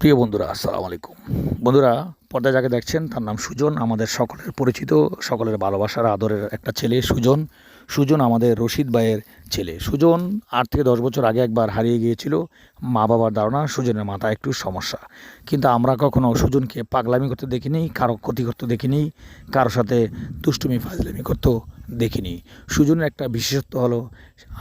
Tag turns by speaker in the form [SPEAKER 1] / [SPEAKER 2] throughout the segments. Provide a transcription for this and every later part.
[SPEAKER 1] প্রিয় বন্ধুরা, আসসালামু আলাইকুম। বন্ধুরা পর্দা যাকে দেখছেন, তার নাম সুজন, আমাদের সকলের পরিচিত, সকলের ভালোবাসার, আদরের একটা ছেলে সুজন। সুজন আমাদের রশিদ ভাইয়ের ছেলে। সুজন আট থেকে দশ বছর আগে একবার হারিয়ে গিয়েছিল। মা বাবার ধারণা সুজনের মাথা একটু সমস্যা। কিন্তু আমরা কখনও সুজনকে পাগলামি করতে দেখিনি, কারও ক্ষতি করতে দেখিনি কারোর সাথে দুষ্টুমি, ফাজলামি করতেও দেখিনি। সুজনের একটা বিশেষত্ব হলো,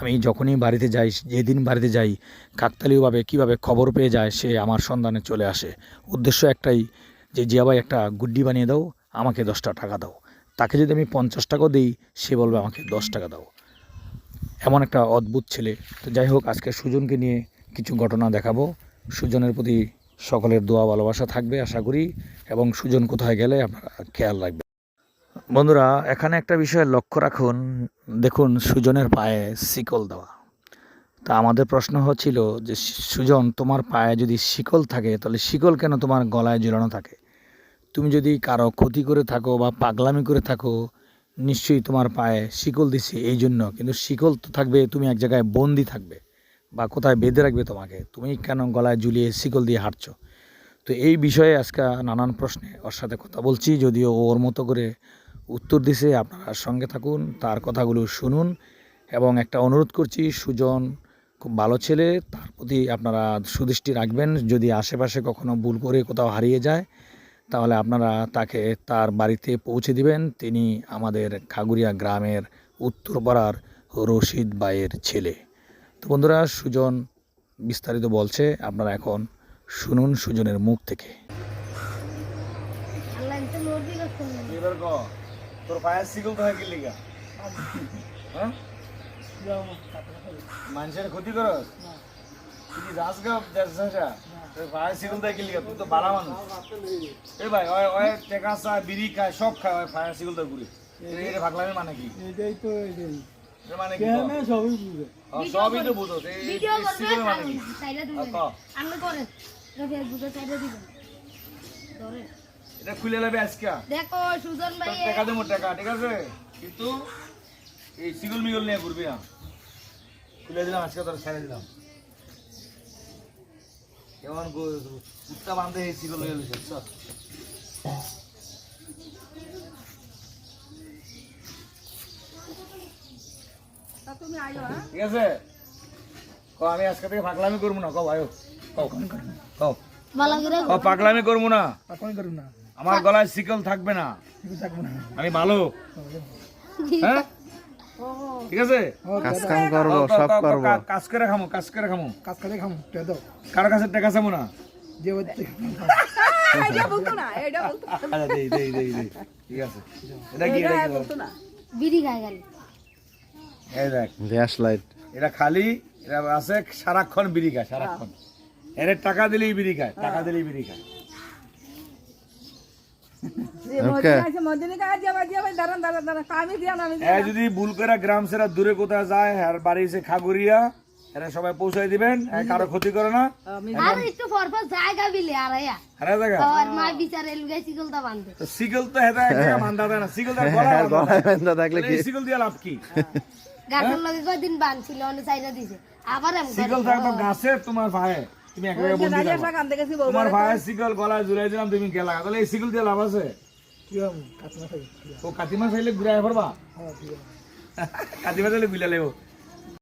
[SPEAKER 1] আমি যখনই বাড়িতে যাই, যেদিন বাড়িতে যাই, কাকতালীয়ভাবে কীভাবে খবর পেয়ে যায়, সে আমার সন্ধানে চলে আসে। উদ্দেশ্য একটাই, যে জিয়া ভাই একটা গুড্ডি বানিয়ে দাও, আমাকে দশটা টাকা দাও। তাকে যদি আমি পঞ্চাশ টাকাও দিই, সে বলবে আমাকে দশ টাকা দাও। এমন একটা অদ্ভুত ছেলে। তো যাই হোক, আজকে সুজনকে নিয়ে কিছু ঘটনা দেখাবো। সুজনের প্রতি সকলের দোয়া, ভালোবাসা থাকবে, আশা করি। এবং সুজন কোথায় গেলে আপনারা খেয়াল রাখবেন। বন্ধুরা, এখানে একটা বিষয় লক্ষ্য রাখুন। দেখুন, সুজনের পায়ে শিকল দেওয়া। তা আমাদের প্রশ্ন হচ্ছিল যে, সুজন, তোমার পায়ে যদি শিকল থাকে, তাহলে শিকল কেন তোমার গলায় ঝুলানো থাকে? তুমি যদি কারও ক্ষতি করে থাকো বা পাগলামি করে থাকো, নিশ্চয়ই তোমার পায়ে শিকল দিছে এই জন্য কিন্তু শিকল তো থাকবে, তুমি এক জায়গায় বন্দি থাকবে বা কোথায় বেঁধে রাখবে তোমাকে। তুমি কেন গলায় ঝুলিয়ে শিকল দিয়ে হাঁটছো? তো এই বিষয়ে আজকে নানান প্রশ্নে ওর সাথে কথা বলছি, যদিও ওর মতো করে উত্তর দিছে। আপনারা সঙ্গে থাকুন, তার কথাগুলো শুনুন এবং একটা অনুরোধ করছি, সুজন খুব ভালো ছেলে, তার প্রতি আপনারা সুদৃষ্টি রাখবেন। যদি আশেপাশে কখনো ভুল করে কোথাও হারিয়ে যায় তাহলে আপনারা তাকে তার বাড়িতে পৌঁছে দিবেন। তিনি আমাদের খাগুরিয়া গ্রামের উত্তরপাড়ার রশিদ বাইয়ের ছেলে। তো বন্ধুরা সুজন বিস্তারিত বলছে আপনারা এখন শুনুন সুজনের মুখ থেকে।
[SPEAKER 2] তোর পায়ের তো হয়ে গেলি হ্যাঁ? মানুষের ক্ষতি করস? তুই যাস তুই তো বালা মানুষ। এ ভাই ওই ওই টেকা চা বিড়ি খায় সব খায় ওই পায়ের শিকল তো ঘুরে। এটা ভাগলামি মানে কি?
[SPEAKER 3] এটাই তো এটাই
[SPEAKER 2] মানে কি
[SPEAKER 3] কেন সবই বুঝে?
[SPEAKER 2] সবই তো বুঝো
[SPEAKER 4] ভিডিও করবে
[SPEAKER 2] মানে কি?
[SPEAKER 4] সাইডে দিবেন আমি করে ফেসবুকে সাইডে দিবেন ধরে।
[SPEAKER 2] এটা খুলে নেবে আজকে।
[SPEAKER 4] দেখো সুজন ভাই
[SPEAKER 2] টাকা দেবো টাকা ঠিক আছে? কিন্তু এই সিগল মিগল নিয়ে ঘুরবি না। খুলে দিলাম আজকে তোর ছেড়ে দিলাম। কেমন গো- কুত্তা বাঁধে এই সিগল হয়ে? চল ঠিক আছে? ক আমি আজকে থেকে পাগলামি করব না ক ভাই কও কও পাগলামি করব না।
[SPEAKER 3] করুন না।
[SPEAKER 2] আমার গলায় শিকল থাকবে না।
[SPEAKER 3] কিছু না।
[SPEAKER 2] আমি ভালো। হ্যাঁ? ঠিক আছে?
[SPEAKER 5] কাজ কাম করব সব করব।
[SPEAKER 2] কাজ করে খামো কাজ করে খামো।
[SPEAKER 3] কাজ করে খাম তে দাও।
[SPEAKER 2] কারও কাছে টাকা চামো না
[SPEAKER 3] যে বাচ্চা
[SPEAKER 2] দেই দেই দেই দেই। ঠিক আছে। এটা কি এটা কি বল?
[SPEAKER 4] বিড়ি খাই গেল
[SPEAKER 2] এই দেখ
[SPEAKER 5] গ্যাস লাইট।
[SPEAKER 2] এটা খালি এটা আছে সারাক্ষণ বিড়ি খায় সারাক্ষণ। এর টাকা দিলেই বিড়ি খায় টাকা দিলেই বিড়ি খায়। যদি ভুল করে গ্রাম সেরা দূরে কোথায় যায় আর বাড়ি এসে খাগুরিয়া এরা সবাই পৌঁছাই দিবেন কারও ক্ষতি করে না।
[SPEAKER 4] আর একটু পরপর জায়গা বিলে আর। আয়া
[SPEAKER 2] জায়গা?
[SPEAKER 4] আর মা বিচারে লুগাই সিগলটা বাঁধে
[SPEAKER 2] তো সিগল তো হেদা এক বান্ধা না সিগল তার গলায় বাঁধা
[SPEAKER 5] গলায়
[SPEAKER 2] দেয়।
[SPEAKER 5] বান্ধা থাকলে কি?
[SPEAKER 2] সিগল দিয়ে লাভ কি?
[SPEAKER 4] গাছের লগে কয়দিন বাঁধছিল অন্য সাইডে দিছে। আবার এম করে।
[SPEAKER 2] সিগল থাকতো গাছে তোমার ভাইয়ে তুমি। তোমার ভাইয়ের সিগল গলায় ঝুলাই দিলাম তুমি গেলা। তাহলে এই সিগল দিয়ে লাভ আছে? ও কাতিমা চাইলে
[SPEAKER 3] ঘূৰাই আহিব। পাৰবা
[SPEAKER 2] কাতিমা চাইলে গুলা লেবো